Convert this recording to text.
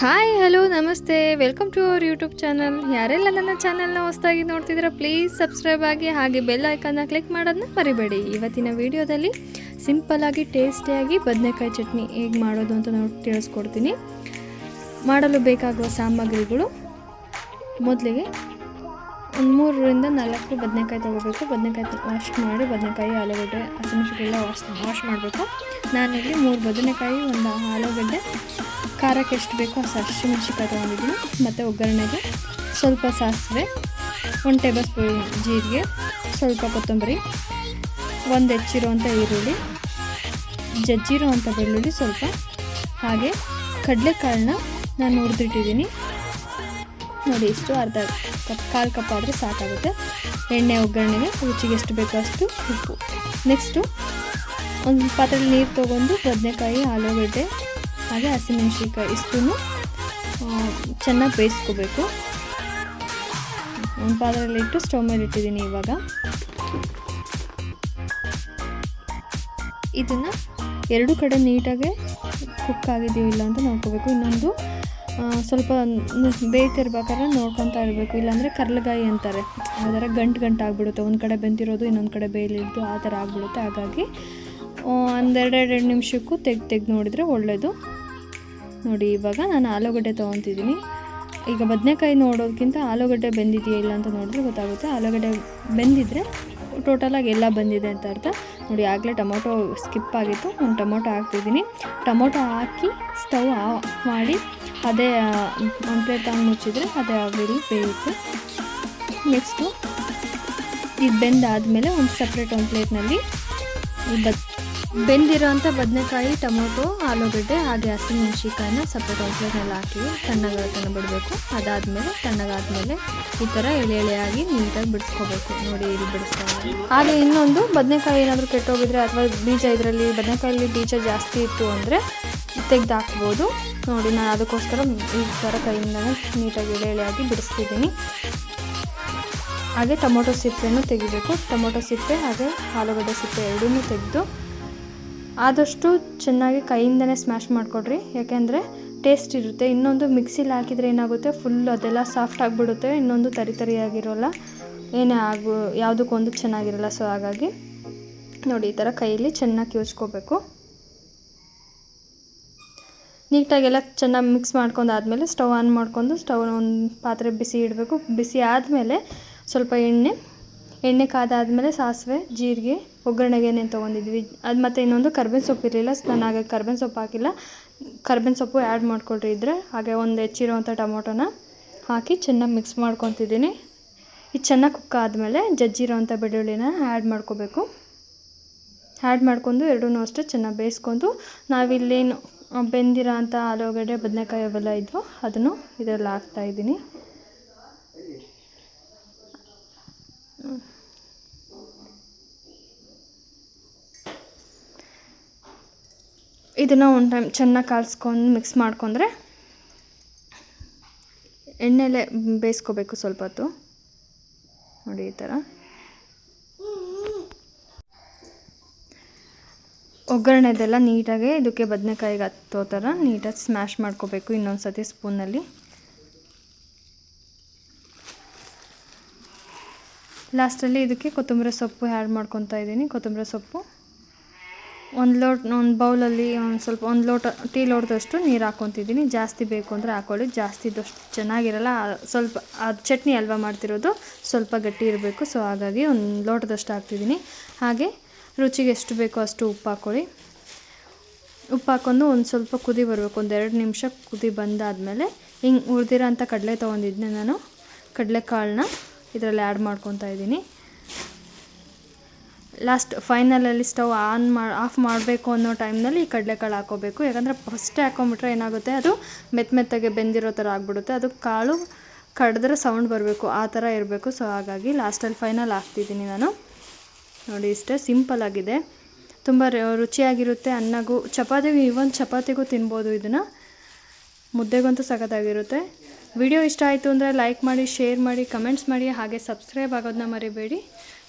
Hi, hello, ನಮಸ್ತೆ. Welcome to our YouTube channel ಯಾರೆಲ್ಲ ನನ್ನ ಚಾನಲ್ನ ಹೊಸದಾಗಿ ನೋಡ್ತಿದ್ದೀರಾ ಪ್ಲೀಸ್ ಸಬ್ಸ್ಕ್ರೈಬ್ ಆಗಿ ಹಾಗೆ ಬೆಲ್ ಐಕನ್ನ ಕ್ಲಿಕ್ ಮಾಡೋದನ್ನ ಮರಿಬೇಡಿ. ಇವತ್ತಿನ ವಿಡಿಯೋದಲ್ಲಿ ಸಿಂಪಲ್ಲಾಗಿ ಟೇಸ್ಟಿಯಾಗಿ ಬದನೆಕಾಯಿ ಚಟ್ನಿ ಹೇಗೆ ಮಾಡೋದು ಅಂತ ನೋಡಿ ತಿಳಿಸ್ಕೊಡ್ತೀನಿ. ಮಾಡಲು ಬೇಕಾಗುವ ಸಾಮಗ್ರಿಗಳು ಮೊದಲಿಗೆ ಒಂದು ಮೂರರಿಂದ ನಾಲ್ಕು ಬದನೆಕಾಯಿ ತೊಗೋಬೇಕು. ಬದನೆಕಾಯಿ ವಾಶ್ ಮಾಡಿ ಬದನೆಕಾಯಿ, ಆಲೂಗಡ್ಡೆ ಹಸಿಮೆಣಸಿಗೆಲ್ಲ ವಾಶ್ ವಾಶ್ ಮಾಡಬೇಕು. ನಾನಿಲ್ಲಿ ಮೂರು ಬದನೆಕಾಯಿ, ಒಂದು ಆಲೂಗಡ್ಡೆ ಖಾರಕ್ಕೆ ಎಷ್ಟು ಬೇಕೋ ಅಷ್ಟು ಹಸಿಮೆಣಸಿಕಾಯಿ ತೊಗೊಂಡಿದ್ದೀನಿ. ಮತ್ತು ಒಗ್ಗರಣೆಗೆ ಸ್ವಲ್ಪ ಸಾಸಿವೆ, ಒಂದು ಟೇಬಲ್ ಸ್ಪೂನ್ ಜೀರಿಗೆ, ಸ್ವಲ್ಪ ಕೊತ್ತಂಬರಿ, ಒಂದು ಹೆಚ್ಚಿರುವಂಥ ಈರುಳ್ಳಿ ಜಜ್ಜಿರುವಂಥ ಬೆಳ್ಳುಳ್ಳಿ ಸ್ವಲ್ಪ, ಹಾಗೆ ಕಡಲೆಕಾಳನ್ನ ನಾನು ಹುರಿದಿಟ್ಟಿದ್ದೀನಿ. ನೋಡಿ, ಇಷ್ಟು ಅರ್ಧ ಕಪ್, ಕಾಲು ಕಪ್ ಆದರೆ ಸಾಕಾಗುತ್ತೆ. ಎಣ್ಣೆ ಒಗ್ಗರಣೆಗೆ ರುಚಿಗೆ ಎಷ್ಟು ಬೇಕೋ ಅಷ್ಟು ಉಪ್ಪು. ನೆಕ್ಸ್ಟು ಒಂದು ಪಾತ್ರೆಯಲ್ಲಿ ನೀರು ತೊಗೊಂಡು, ಬದನೆಕಾಯಿ, ಆಲೂಗಡ್ಡೆ ಹಾಗೆ ಹಸಿಮೆಣ್ಸಿನ್ಕಾಯಿ ಇಷ್ಟೂ ಚೆನ್ನಾಗಿ ಬೇಯಿಸ್ಕೋಬೇಕು. ಒಂದು ಪಾತ್ರೆಯಲ್ಲಿ ಇಟ್ಟು ಸ್ಟವ್ ಮೇಲೆ ಇಟ್ಟಿದ್ದೀನಿ ಇವಾಗ. ಇದನ್ನು ಎರಡು ಕಡೆ ನೀಟಾಗಿ ಕುಕ್ ಆಗಿದೆಯೋ ಇಲ್ಲ ಅಂತ ನೋಡ್ಕೋಬೇಕು. ಇನ್ನೊಂದು ಸ್ವಲ್ಪ ಬೇಯ್ತಿರ್ಬೇಕಾದ್ರೆ ನೋಡ್ಕೊತಾ ಇರಬೇಕು. ಇಲ್ಲಾಂದರೆ ಕರ್ಲಗಾಯಿ ಅಂತಾರೆ. ಥರ ಗಂಟು ಗಂಟು ಆಗಿಬಿಡುತ್ತೆ. ಒಂದು ಕಡೆ ಬೆಂತಿರೋದು ಇನ್ನೊಂದು ಕಡೆ ಬೇಯಲಿದ್ದು ಆ ಥರ ಆಗಿಬಿಡುತ್ತೆ. ಹಾಗಾಗಿ ಒಂದೆರಡೆರಡು ನಿಮಿಷಕ್ಕೂ ತೆಗ್ದು ತೆಗ್ದು ನೋಡಿದರೆ ಒಳ್ಳೆಯದು ನೋಡಿ, ಇವಾಗ ನಾನು ಆಲೂಗಡ್ಡೆ ತೊಗೊತಿದ್ದೀನಿ. ಈಗ ಬದನೆಕಾಯಿ ನೋಡೋದಕ್ಕಿಂತ ಆಲೂಗಡ್ಡೆ ಬೆಂದಿದೆಯಾ ಇಲ್ಲ ಅಂತ ನೋಡಿದ್ರೆ ಗೊತ್ತಾಗುತ್ತೆ. ಆಲೂಗಡ್ಡೆ ಬೆಂದಿದ್ರೆ ಟೋಟಲಾಗಿ ಎಲ್ಲ ಬಂದಿದೆ ಅಂತ ಅರ್ಥ. ನೋಡಿ, ಆಗಲೇ ಟೊಮೊಟೊ ಸ್ಕಿಪ್ ಆಗಿತ್ತು. ಒಂದು ಟೊಮೊಟೊ ಹಾಕ್ತಿದ್ದೀನಿ. ಟೊಮೊಟೊ ಹಾಕಿ ಸ್ಟವ್ ಆಫ್ ಮಾಡಿ ಅದೇ ಒಂದು ಪ್ಲೇಟ್ ತಂದು ಮುಚ್ಚಿದ್ರೆ ಅದೇ ಆಗಲಿ ಬೇಯುತ್ತೆ. ನೆಕ್ಸ್ಟು ಇದು ಬೆಂದಾದಮೇಲೆ ಒಂದು ಸಪ್ರೇಟ್ ಒಂದು ಪ್ಲೇಟ್ನಲ್ಲಿ ಬದ್ ಬೆಂದಿರೋಂಥ ಬದನೆಕಾಯಿ, ಟೊಮೊಟೊ, ಆಲೂಗಡ್ಡೆ, ಹಾಗೆ ಹಸಿಮೆಣ್ಸಿಕಾಯಿನ ಸಪ್ರೇಟ್ ಒಗ್ಗರಣೆಲ್ಲ ಹಾಕಿ ತಣ್ಣಗೆ ತಣ್ಣ ಬಿಡಬೇಕು ಅದಾದಮೇಲೆ ತಣ್ಣಗಾದಮೇಲೆ ಈ ಥರ ಎಳೆ ಎಳೆಯಾಗಿ ನೀಟಾಗಿ ಬಿಡಿಸ್ಕೋಬೇಕು. ನೋಡಿ ಇಲ್ಲಿ ಬಿಡಿಸ್ತಾ ಹಾಗೆ ಇನ್ನೊಂದು, ಬದನೆಕಾಯಿ ಏನಾದರೂ ಕೆಟ್ಟೋಗಿದ್ರೆ ಅಥವಾ ಬೀಜ ಇದರಲ್ಲಿ ಬದನೆಕಾಯಲ್ಲಿ ಬೀಜ ಜಾಸ್ತಿ ಇತ್ತು ಅಂದರೆ ತೆಗೆದು ಹಾಕ್ಬೋದು ನೋಡಿ, ನಾನು ಅದಕ್ಕೋಸ್ಕರ ಈ ಥರ ಕೈಯಿಂದನೇ ನೀಟಾಗಿ ಎಳೆ ಎಳೆಯಾಗಿ ಬಿಡಿಸ್ತಿದ್ದೀನಿ. ಹಾಗೆ ಟೊಮೊಟೊ ಸಿಪ್ಪೆಯನ್ನು ತೆಗಿಬೇಕು. ಟೊಮೊಟೊ ಸಿಪ್ಪೆ ಹಾಗೆ ಆಲೂಗಡ್ಡೆ ಸಿಪ್ಪೆ ಎರಡೂ ತೆಗೆದು ಆದಷ್ಟು ಚೆನ್ನಾಗಿ ಕೈಯಿಂದನೇ ಸ್ಮ್ಯಾಶ್ ಮಾಡಿಕೊಡ್ರಿ. ಯಾಕೆಂದರೆ ಟೇಸ್ಟ್ ಇರುತ್ತೆ. ಇನ್ನೊಂದು ಮಿಕ್ಸಿಲಿ ಹಾಕಿದರೆ ಏನಾಗುತ್ತೆ? ಫುಲ್ ಅದೆಲ್ಲ ಸಾಫ್ಟ್ ಆಗಿಬಿಡುತ್ತೆ. ಇನ್ನೊಂದು ತರಿ ತರಿಯಾಗಿರೋಲ್ಲ ಏನೇ ಆಗು, ಯಾವುದಕ್ಕೊಂದು ಚೆನ್ನಾಗಿರಲ್ಲ. ಸೊ ಹಾಗಾಗಿ ನೋಡಿ, ಈ ಥರ ಕೈಯಲ್ಲಿ ಚೆನ್ನಾಗಿ ಕಿವುಚ್ಕೋಬೇಕು. ನೀಟಾಗೆಲ್ಲ ಚೆನ್ನಾಗಿ ಮಿಕ್ಸ್ ಮಾಡ್ಕೊಂಡಾದ್ಮೇಲೆ ಸ್ಟವ್ ಆನ್ ಮಾಡ್ಕೊಂಡು ಸ್ಟವ್ ಒಂದು ಪಾತ್ರೆ ಬಿಸಿ ಇಡಬೇಕು. ಬಿಸಿ ಆದಮೇಲೆ ಸ್ವಲ್ಪ ಎಣ್ಣೆ ಎಣ್ಣೆ ಕಾದಾದಮೇಲೆ ಸಾಸಿವೆ, ಜೀರಿಗೆ ಒಗ್ಗರಣೆಗೆ ಏನೇನು ತೊಗೊಂಡಿದ್ವಿ. ಅದು ಮತ್ತು ಇನ್ನೊಂದು ಕರ್ಬೇವಿನ ಸೊಪ್ಪು ಇರಲಿಲ್ಲ ನಾನು ಹಾಗೆ ಕರ್ಬೇವಿನ ಸೊಪ್ಪು ಹಾಕಿಲ್ಲ. ಕರ್ಬೇವಿನ ಸೊಪ್ಪು ಆ್ಯಡ್ ಮಾಡಿಕೊಳ್ರಿ ಇದ್ದರೆ ಹಾಗೆ ಒಂದು ಹೆಚ್ಚಿರೋವಂಥ ಟೊಮೊಟೊನ ಹಾಕಿ ಚೆನ್ನಾಗಿ ಮಿಕ್ಸ್ ಮಾಡ್ಕೊತಿದ್ದೀನಿ. ಇದು ಚೆನ್ನಾಗಿ ಕುಕ್ ಆದಮೇಲೆ ಜಜ್ಜಿರೋವಂಥ ಬೆಳ್ಳುಳ್ಳಿನ ಆ್ಯಡ್ ಮಾಡ್ಕೋಬೇಕು. ಆ್ಯಡ್ ಮಾಡ್ಕೊಂಡು ಎರಡೂ ಅಷ್ಟೇ ಚೆನ್ನಾಗಿ ಬೇಯಿಸ್ಕೊಂಡು, ನಾವಿಲ್ಲೇನು ಬೆಂದಿರೋ ಅಂಥ ಆಲೂಗಡ್ಡೆ, ಬದನೆಕಾಯಿ ಅವೆಲ್ಲ ಇದ್ವು, ಅದನ್ನು ಇದರಲ್ಲಿ ಹಾಕ್ತಾಯಿದ್ದೀನಿ ಇದನ್ನು ಒಂದು ಟೈಮ್ ಚೆನ್ನಾಗಿ ಕಾಲ್ಸ್ಕೊಂಡು ಮಿಕ್ಸ್ ಮಾಡ್ಕೊಂಡ್ರೆ ಎಣ್ಣೆಲೆ ಬೇಯಿಸ್ಕೋಬೇಕು ಸ್ವಲ್ಪ ಹೊತ್ತು. ನೋಡಿ ಈ ಥರ ಒಗ್ಗರಣೆದೆಲ್ಲ ನೀಟಾಗಿ ಇದಕ್ಕೆ ಬದನೆಕಾಯಿಗೆ ಹತ್ತೋ ಥರ ನೀಟಾಗಿ ಸ್ಮ್ಯಾಶ್ ಮಾಡ್ಕೋಬೇಕು ಇನ್ನೊಂದು ಸತಿ ಸ್ಪೂನಲ್ಲಿ ಲಾಸ್ಟಲ್ಲಿ ಇದಕ್ಕೆ ಕೊತ್ತಂಬರಿ ಸೊಪ್ಪು ಆ್ಯಡ್ ಮಾಡ್ಕೊತಾ ಇದ್ದೀನಿ ಕೊತ್ತಂಬರಿ ಸೊಪ್ಪು ಒಂದು ಲೋಟ ಒಂದು ಬೌಲಲ್ಲಿ ಒಂದು ಸ್ವಲ್ಪ ಒಂದು ಲೋಟ ಟೀ ಲೋಟದಷ್ಟು ನೀರು ಹಾಕ್ಕೊತಿದ್ದೀನಿ ಜಾಸ್ತಿ ಬೇಕು ಅಂದರೆ ಹಾಕೊಳ್ಳಿ. ಜಾಸ್ತಿ ಇದ್ದಷ್ಟು ಚೆನ್ನಾಗಿರಲ್ಲ. ಸ್ವಲ್ಪ ಅದು ಚಟ್ನಿ ಅಲ್ವಾ ಮಾಡ್ತಿರೋದು, ಸ್ವಲ್ಪ ಗಟ್ಟಿ ಇರಬೇಕು. ಸೊ ಹಾಗಾಗಿ ಒಂದು ಲೋಟದಷ್ಟು ಹಾಕ್ತಿದ್ದೀನಿ. ಹಾಗೆ ರುಚಿಗೆ ಎಷ್ಟು ಬೇಕೋ ಅಷ್ಟು ಉಪ್ಪು ಹಾಕ್ಕೊಳ್ಳಿ ಉಪ್ಪು ಹಾಕ್ಕೊಂಡು ಒಂದು ಸ್ವಲ್ಪ ಕುದಿ ಬರಬೇಕು. ಒಂದು ಎರಡು ನಿಮಿಷ ಕುದಿ ಬಂದಾದಮೇಲೆ ಹಿಂಗೆ ಉಳಿದಿರೋ ಅಂಥ ಕಡಲೆ ತೊಗೊಂಡಿದ್ದೆ ನಾನು. ಕಡಲೆಕಾಳನ್ನ ಇದರಲ್ಲಿ ಆ್ಯಡ್ ಮಾಡ್ಕೊತಾ ಇದ್ದೀನಿ. ಲಾಸ್ಟ್ ಫೈನಲಲ್ಲಿ ಸ್ಟವ್ ಆನ್ ಮಾ ಆಫ್ ಮಾಡಬೇಕು ಅನ್ನೋ ಟೈಮ್ನಲ್ಲಿ ಈ ಕಡಲೆಕಾಳು ಹಾಕೋಬೇಕು ಯಾಕಂದರೆ ಫಸ್ಟೇ ಹಾಕೊಂಬಿಟ್ರೆ ಏನಾಗುತ್ತೆ? ಅದು ಮೆತ್ತ ಮೆತ್ತಗೆ ಬೆಂದಿರೋ ಥರ ಆಗಿಬಿಡುತ್ತೆ. ಅದು ಕಾಳು ಕಡಿದ್ರೆ ಸೌಂಡ್ ಬರಬೇಕು. ಆ ಥರ ಇರಬೇಕು. ಸೊ ಹಾಗಾಗಿ ಲಾಸ್ಟಲ್ಲಿ ಫೈನಲ್ ಹಾಕ್ತಿದ್ದೀನಿ ನಾನು. ನೋಡಿ, ಇಷ್ಟೇ ಸಿಂಪಲ್ ಆಗಿದೆ. ತುಂಬ ರುಚಿಯಾಗಿರುತ್ತೆ ಅನ್ನಗೂ. ಚಪಾತಿಗೂ ಇವನ್ ಚಪಾತಿಗೂ ತಿನ್ಬೋದು ಇದನ್ನು. ಮುದ್ದೆಗಂತೂ ಸಖತ್ತಾಗಿರುತ್ತೆ. ವಿಡಿಯೋ ಇಷ್ಟ ಆಯಿತು ಅಂದರೆ ಲೈಕ್ ಮಾಡಿ ಶೇರ್ ಮಾಡಿ ಕಮೆಂಟ್ಸ್ ಮಾಡಿ, ಹಾಗೆ ಸಬ್ಸ್ಕ್ರೈಬ್ ಆಗೋದನ್ನ ಮರಿಬೇಡಿ.